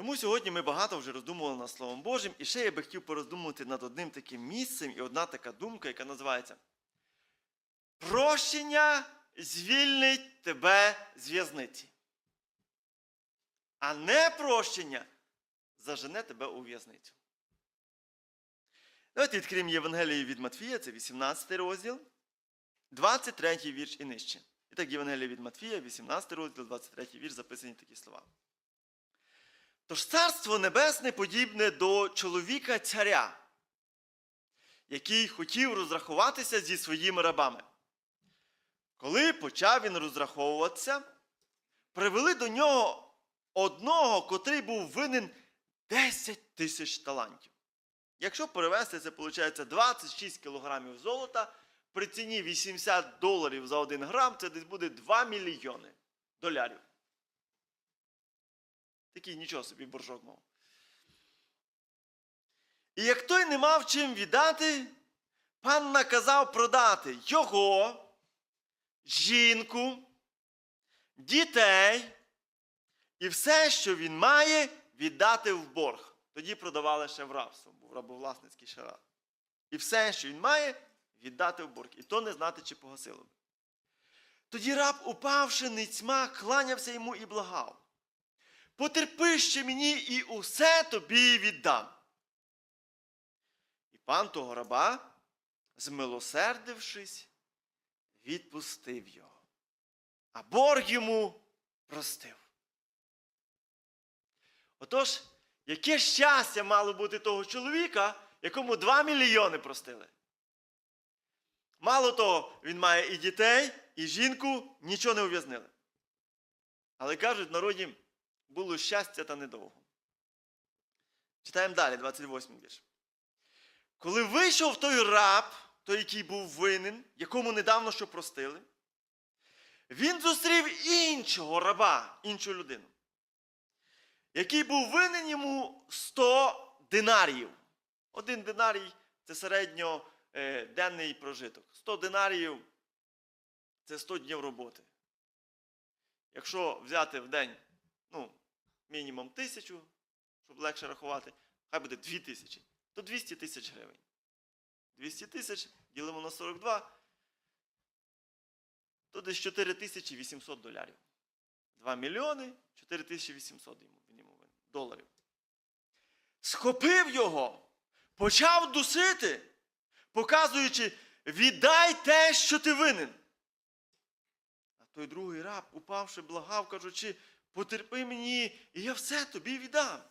Тому сьогодні ми багато вже роздумували над Словом Божим, і ще я би хотів пороздумувати над одним таким місцем і одна така думка, яка називається Прощення звільнить тебе з в'язниці. А непрощення зажене тебе у в'язницю. Давайте відкриємо Євангеліє від Матфія, це 18 розділ, 23 вірш і нижче. І так, Євангеліє від Матфія, 18 розділ, 23 вірш, записані такі слова. Тож царство небесне подібне до чоловіка царя, який хотів розрахуватися зі своїми рабами. Коли почав він розраховуватися, привели до нього одного, котрий був винен 10 тисяч талантів. Якщо перевести, це виходить 26 кілограмів золота, при ціні 80 доларів за 1 грам, це десь буде 2 мільйони долярів. Такий нічого собі боржок мав. І як той не мав чим віддати, пан наказав продати його, жінку, дітей і все, що він має, віддати в борг. Тоді продавали ще в рабство, був рабовласницький ще. І все, що він має, віддати в борг. І то не знати, чи погасило би. Тоді раб, упавши ницьма, кланявся йому і благав. Потерпи ще мені і усе тобі віддам. І пан того раба, змилосердившись, відпустив його, а борг йому простив. Отож, яке щастя мало бути того чоловіка, якому 2 мільйони простили. Мало того, він має і дітей, і жінку, нічого не ув'язнили. Але кажуть, народі було щастя та недовго. Читаємо далі, 28 вірш. Коли вийшов той раб, той, який був винен, якому недавно що простили, він зустрів іншого раба, іншу людину, який був винен йому 100 динаріїв. Один динарій це середньоденний прожиток. 100 динаріїв це 100 днів роботи. Якщо взяти в день, ну, мінімум тисячу, щоб легше рахувати, хай буде 2 тисячі, то 200 тисяч гривень. 200 тисяч ділимо на 42, то десь 4800 долярів. 2 мільйони 4800 йому, він йому винен, доларів. Схопив його, почав дусити, показуючи, віддай те, що ти винен. А той другий раб, упавши, благав, кажучи, потерпи мені, і я все тобі віддам.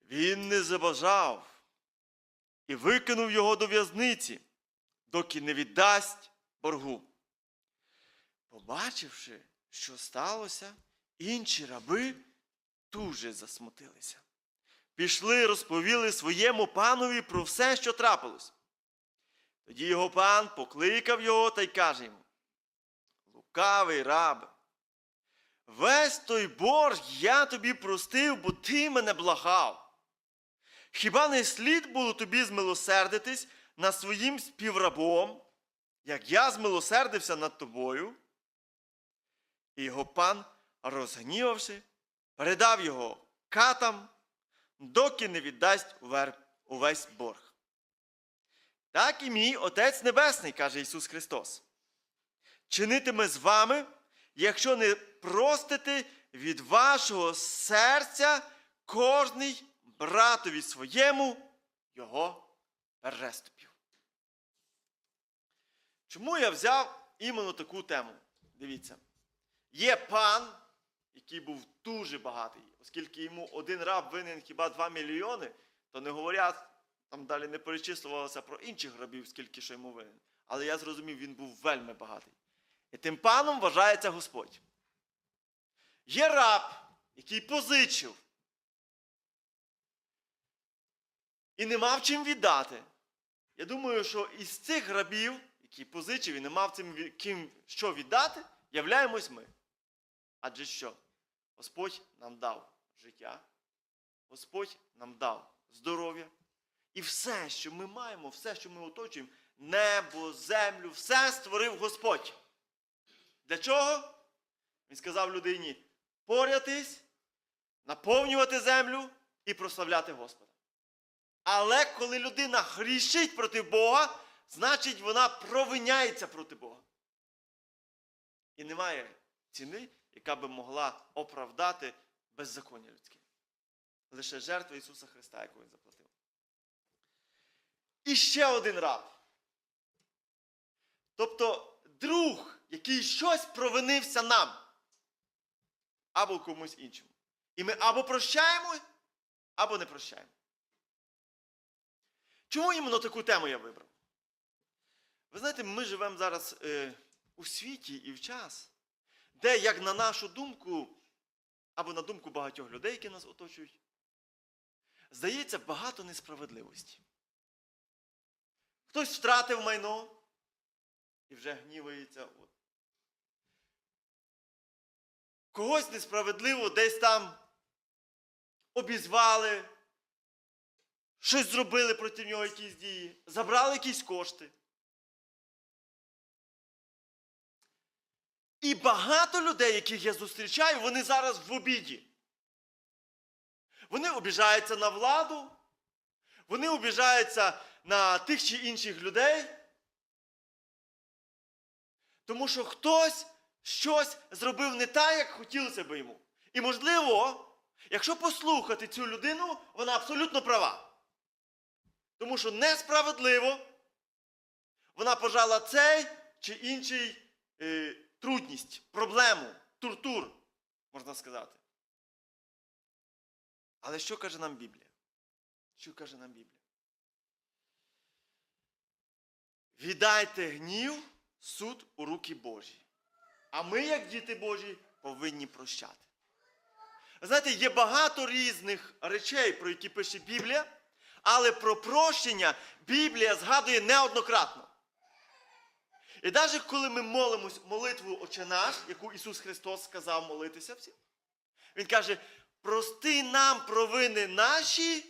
Він не забажав і викинув його до в'язниці, доки не віддасть боргу. Побачивши, що сталося, інші раби дуже засмутилися. Пішли, розповіли своєму панові про все, що трапилось. Тоді його пан покликав його та й каже йому: Лукавий рабе, весь той борг я тобі простив, бо ти мене благав. Хіба не слід було тобі змилосердитись над своїм співрабом, як я змилосердився над тобою? І його пан, розгнівавши, передав його катам, доки не віддасть увесь борг. Так і мій Отець Небесний, каже Ісус Христос, чинитиме з вами, якщо не простите від вашого серця кожний братові своєму його переступів. Чому я взяв іменно таку тему? Дивіться. Є пан, який був дуже багатий, оскільки йому один раб винен хіба 2 мільйони, то не говорять, там далі не перечислювалося про інших рабів, скільки що йому винен. Але я зрозумів, він був вельми багатий. І тим паном вважається Господь. Є раб, який позичив і не мав чим віддати. Я думаю, що із цих рабів, які позичив і не мав цим ким що віддати, являємось ми. Адже що? Господь нам дав життя, Господь нам дав здоров'я. І все, що ми маємо, все, що ми оточуємо, небо, землю, все створив Господь. Для чого? Він сказав людині: порятись, наповнювати землю і прославляти Господа. Але коли людина грішить проти Бога, значить вона провиняється проти Бога. І немає ціни, яка би могла оправдати беззаконня людське. Лише жертва Ісуса Христа, яку Він заплатив. І ще один раб. Тобто який щось провинився нам, або комусь іншому. І ми або прощаємо, або не прощаємо. Чому іменно таку тему я вибрав? Ви знаєте, ми живемо зараз е, у світі і в час, де, як на нашу думку, або на думку багатьох людей, які нас оточують, здається багато несправедливості. Хтось втратив майно і вже гнівається. От. Когось несправедливо десь там обізвали, щось зробили проти нього якісь дії, забрали якісь кошти. І багато людей, яких я зустрічаю, вони зараз в обіді. Вони обіжаються на владу, вони обіжаються на тих чи інших людей. Тому що хтось щось зробив не так, як хотілося би йому. І можливо, якщо послухати цю людину, вона абсолютно права. Тому що несправедливо вона пожала цей чи інший е, трудність, проблему, туртур, можна сказати. Але що каже нам Біблія? Що каже нам Біблія? Віддайте гнів, суд у руки Божі. А ми, як діти Божі, повинні прощати. Знаєте, є багато різних речей, про які пише Біблія, але про прощення Біблія згадує неоднократно. І навіть коли ми молимось молитву Отче наш, яку Ісус Христос сказав молитися всім, Він каже: прости нам провини наші.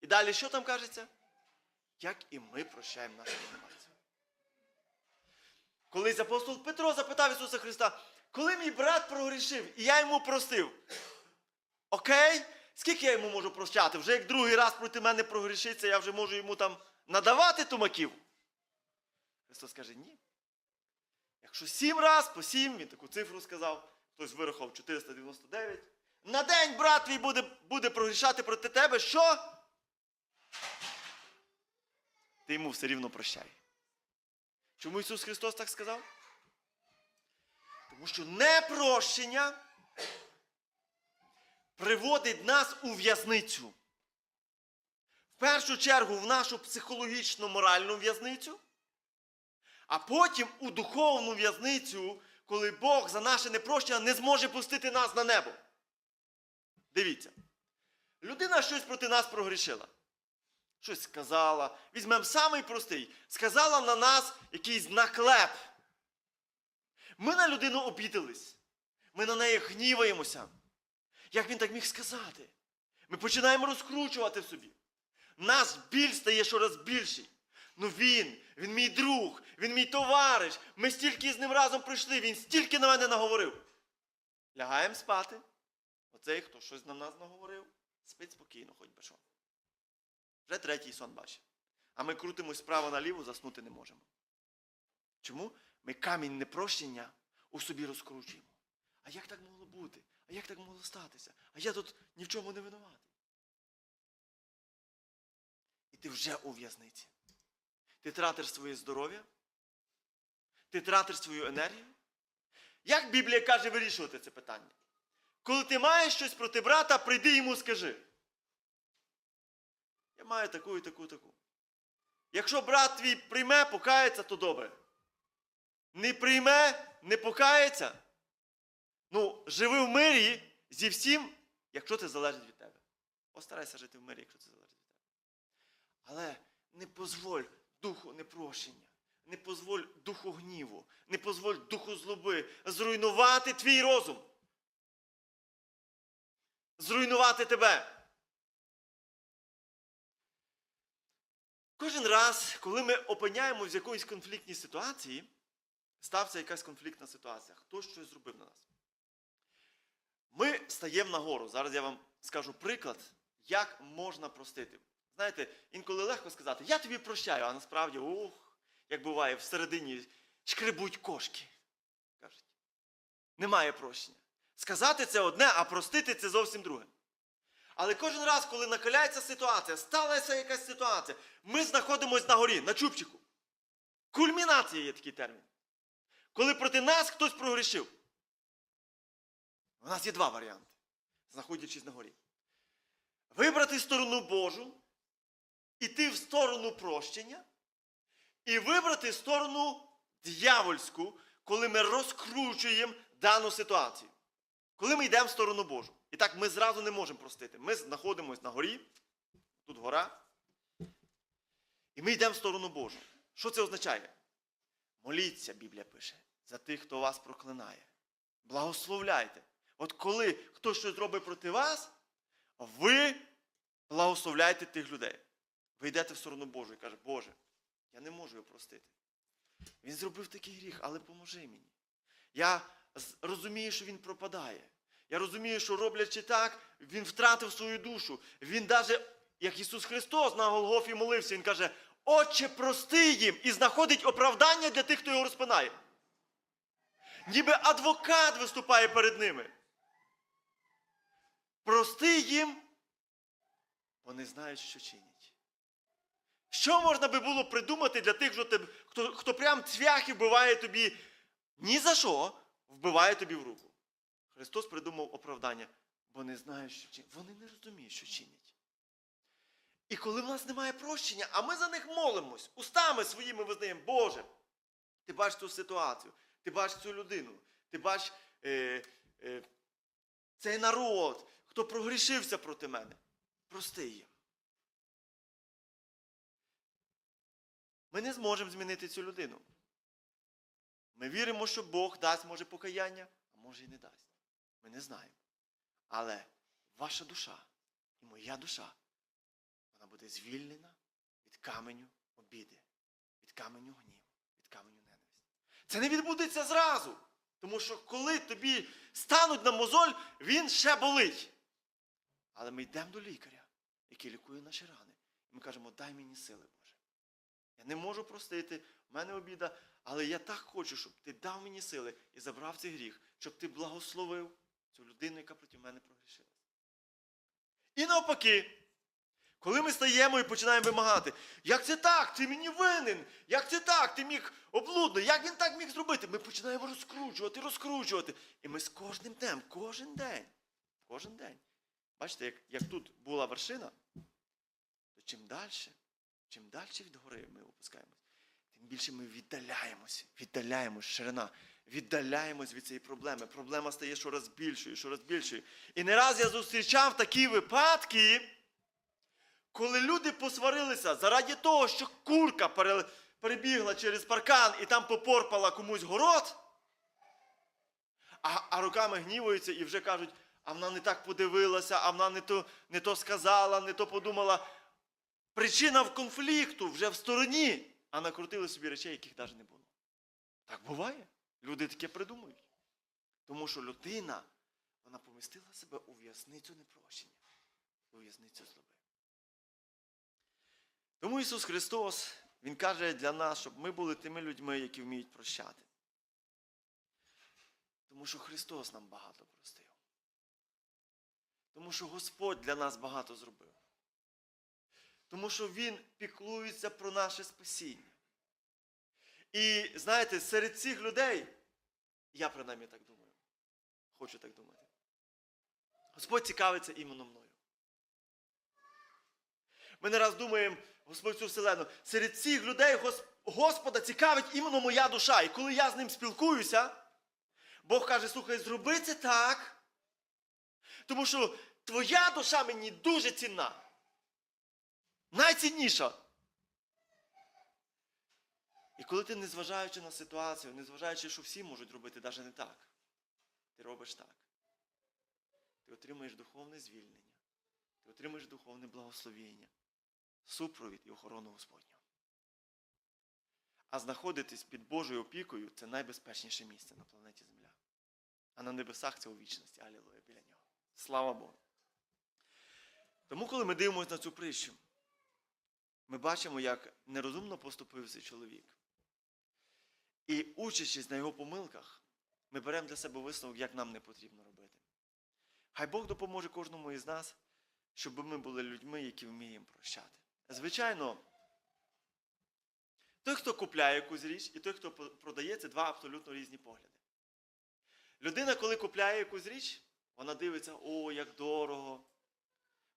І далі що там кажеться? Як і ми прощаємо нашим. Колись апостол Петро запитав Ісуса Христа, коли мій брат прогрішив, і я йому простив. Окей, скільки я йому можу прощати? Вже як другий раз проти мене прогрішиться, я вже можу йому там надавати тумаків. Христос каже, ні. Якщо сім раз по сім, він таку цифру сказав, хтось вирахав 499. На день брат твій буде, буде прогрішати проти тебе, що? Ти йому все рівно прощай. Чому Ісус Христос так сказав? Тому що непрощення приводить нас у в'язницю. В першу чергу в нашу психологічну моральну в'язницю, а потім у духовну в'язницю, коли Бог за наше непрощення не зможе пустити нас на небо. Дивіться. Людина щось проти нас прогрішила. Щось сказала. Візьмемо самий простий. Сказала на нас якийсь наклеп. Ми на людину обідались. Ми на неї гніваємося. Як він так міг сказати? Ми починаємо розкручувати в собі. Наш біль стає щораз більший. Ну він, він мій друг, він мій товариш. Ми стільки з ним разом прийшли, він стільки на мене наговорив. Лягаємо спати. Оцей, хто щось на нас наговорив, спить спокійно, хоч би що. Вже третій сон бачить. А ми крутимось справа наліво, заснути не можемо. Чому? Ми камінь непрощення у собі розкручуємо. А як так могло бути? А як так могло статися? А я тут ні в чому не винуватий. І ти вже у в'язниці. Ти тратиш своє здоров'я, ти тратиш свою енергію. Як Біблія каже вирішувати це питання? Коли ти маєш щось проти брата, прийди йому скажи. Я маю таку і таку, таку. Якщо брат твій прийме, покається, то добре. Не прийме, не покається. Ну, живи в мирі зі всім, якщо це залежить від тебе. Постарайся жити в мирі, якщо це залежить від тебе. Але не позволь духу непрощення, не позволь духу гніву, не позволь духу злоби зруйнувати твій розум. Зруйнувати тебе. Кожен раз, коли ми опиняємося в якоїсь конфліктній ситуації, стався якась конфліктна ситуація, хтось щось зробив на нас. Ми стаємо на гору. Зараз я вам скажу приклад, як можна простити. Знаєте, інколи легко сказати, я тобі прощаю, а насправді, ух, як буває, всередині шкребуть кошки. Кажуть. Немає прощення. Сказати це одне, а простити це зовсім друге. Але кожен раз, коли накаляється ситуація, сталася якась ситуація, ми знаходимося на горі, на чубчику. Кульмінація є такий термін. Коли проти нас хтось прогрішив. У нас є два варіанти, знаходячись на горі. Вибрати сторону Божу, іти в сторону прощення, і вибрати сторону дьявольську, коли ми розкручуємо дану ситуацію. Коли ми йдемо в сторону Божу. І так ми зразу не можемо простити. Ми знаходимося на горі, тут гора, і ми йдемо в сторону Божу. Що це означає? Моліться, Біблія пише, за тих, хто вас проклинає. Благословляйте. От коли хтось щось робить проти вас, ви благословляйте тих людей. Ви йдете в сторону Божу і каже, Боже, я не можу його простити. Він зробив такий гріх, але поможи мені. Я розумію, що він пропадає. Я розумію, що роблячи так, він втратив свою душу. Він навіть, як Ісус Христос на Голгофі молився, Він каже, Отче, прости їм і знаходить оправдання для тих, хто його розпинає. Ніби адвокат виступає перед ними. Прости їм, бо не знають, що чинять. Що можна би було придумати для тих, хто, хто, хто прям цвях і вбиває тобі ні за що, вбиває тобі в руку. Христос придумав оправдання, бо не знають, що чинять. Вони не розуміють, що чинять. І коли в нас немає прощення, а ми за них молимось, устами своїми визнаємо, Боже, ти бачиш цю ситуацію, ти бачиш цю людину, ти бачиш е, е, цей народ, хто прогрішився проти мене. Прости їх. Ми не зможемо змінити цю людину. Ми віримо, що Бог дасть, може, покаяння, а може і не дасть. Ми не знаємо. Але ваша душа і моя душа, вона буде звільнена від каменю обіди, від каменю гніву, від каменю ненависті. Це не відбудеться зразу. Тому що коли тобі стануть на мозоль, він ще болить. Але ми йдемо до лікаря, який лікує наші рани. І ми кажемо, дай мені сили, Боже. Я не можу простити, в мене обіда, але я так хочу, щоб ти дав мені сили і забрав цей гріх, щоб ти благословив цю людину, яка проти мене прогрішила. І навпаки, коли ми стаємо і починаємо вимагати, як це так? Ти мені винен, як це так? Ти міг облудно, як він так міг зробити? Ми починаємо розкручувати, розкручувати. І ми з кожним днем, кожен день, кожен день. Бачите, як, як тут була вершина, то чим далі, чим далі від гори ми опускаємось, тим більше ми віддаляємося, віддаляємось, ширина, віддаляємось від цієї проблеми. Проблема стає щораз більшою, щораз більшою. І не раз я зустрічав такі випадки, коли люди посварилися заради того, що курка перебігла через паркан і там попорпала комусь город, а, а руками гнівуються і вже кажуть, а вона не так подивилася, а вона не то, не то сказала, не то подумала. Причина в конфлікту вже в стороні, а накрутили собі речей, яких навіть не було. Так буває. Люди таке придумують. Тому що людина, вона помістила себе у в'язницю непрощення, у в'язницю злоби. Тому Ісус Христос, Він каже для нас, щоб ми були тими людьми, які вміють прощати. Тому що Христос нам багато простив. Тому що Господь для нас багато зробив. Тому що Він піклується про наше спасіння. І знаєте, серед цих людей, я принаймні так думаю, хочу так думати. Господь цікавиться іменно мною. Ми не раз думаємо, Господь цю вселену, серед цих людей Господа цікавить іменно моя душа. І коли я з ним спілкуюся, Бог каже, слухай, зроби це так. Тому що твоя душа мені дуже цінна. Найцінніша. І коли ти, незважаючи на ситуацію, незважаючи, що всі можуть робити навіть не так, ти робиш так. Ти отримаєш духовне звільнення, ти отримаєш духовне благословіння, супровід і охорону Господню. А знаходитись під Божою опікою це найбезпечніше місце на планеті Земля. а на небесах це у вічності. Алілуя біля нього. Слава Богу. Тому, коли ми дивимося на цю притчу, ми бачимо, як нерозумно поступив цей чоловік. І учачись на його помилках, ми беремо для себе висновок, як нам не потрібно робити. Хай Бог допоможе кожному із нас, щоб ми були людьми, які вміємо прощати. Звичайно, той, хто купляє якусь річ, і той, хто продає, це два абсолютно різні погляди. Людина, коли купляє якусь річ, вона дивиться, о, як дорого.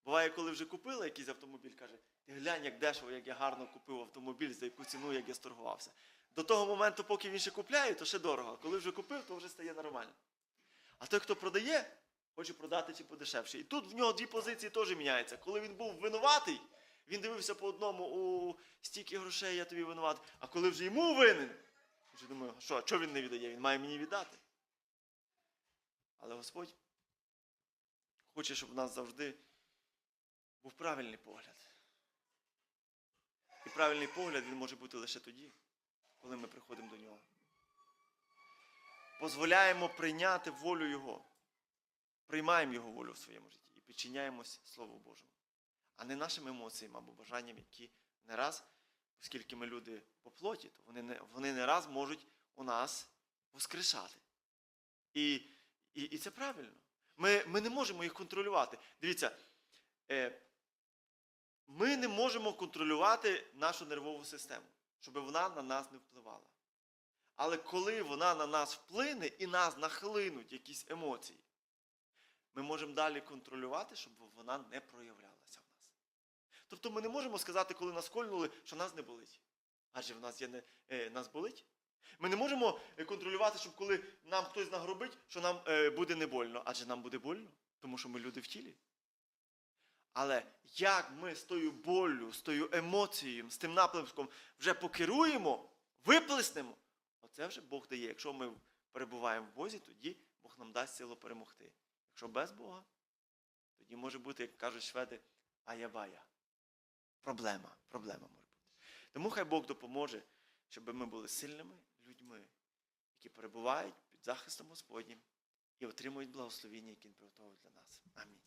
Буває, коли вже купила якийсь автомобіль, каже, ти глянь, як дешево, як я гарно купив автомобіль, за яку ціну, як я сторгувався. До того моменту, поки він ще купляє, то ще дорого. А коли вже купив, то вже стає нормально. А той, хто продає, хоче продати чи подешевше. І тут в нього дві позиції теж міняються. Коли він був винуватий, він дивився по одному, о, стільки грошей я тобі винуватий. А коли вже йому винен, вже думає, що, а чого він не віддає? Він має мені віддати. Але Господь хоче, щоб у нас завжди був правильний погляд. І правильний погляд він може бути лише тоді, коли ми приходимо до нього. Позволяємо прийняти волю Його. Приймаємо Його волю в своєму житті і підчиняємось Слову Божому, а не нашим емоціям або бажанням, які не раз, оскільки ми люди по плоті, то вони не, вони не раз можуть у нас воскрешати. І, і, і це правильно. Ми, ми не можемо їх контролювати. Дивіться, е, ми не можемо контролювати нашу нервову систему, щоб вона на нас не впливала. Але коли вона на нас вплине і нас нахлинуть якісь емоції, ми можемо далі контролювати, щоб вона не проявлялася в нас. Тобто ми не можемо сказати, коли нас кольнули, що нас не болить. Адже в нас є не, е, нас болить. Ми не можемо е, контролювати, щоб коли нам хтось нагробить, що нам е, буде не больно. Адже нам буде больно, тому що ми люди в тілі. Але як ми з тою боллю, з тою емоцією, з тим напрямком вже покеруємо, виплеснемо, оце вже Бог дає. Якщо ми перебуваємо в Бозі, тоді Бог нам дасть силу перемогти. Якщо без Бога, тоді може бути, як кажуть шведи, аябая. Проблема, проблема може бути. Тому хай Бог допоможе, щоб ми були сильними людьми, які перебувають під захистом Господнім і отримують благословіння, які Він приготовив для нас. Амінь.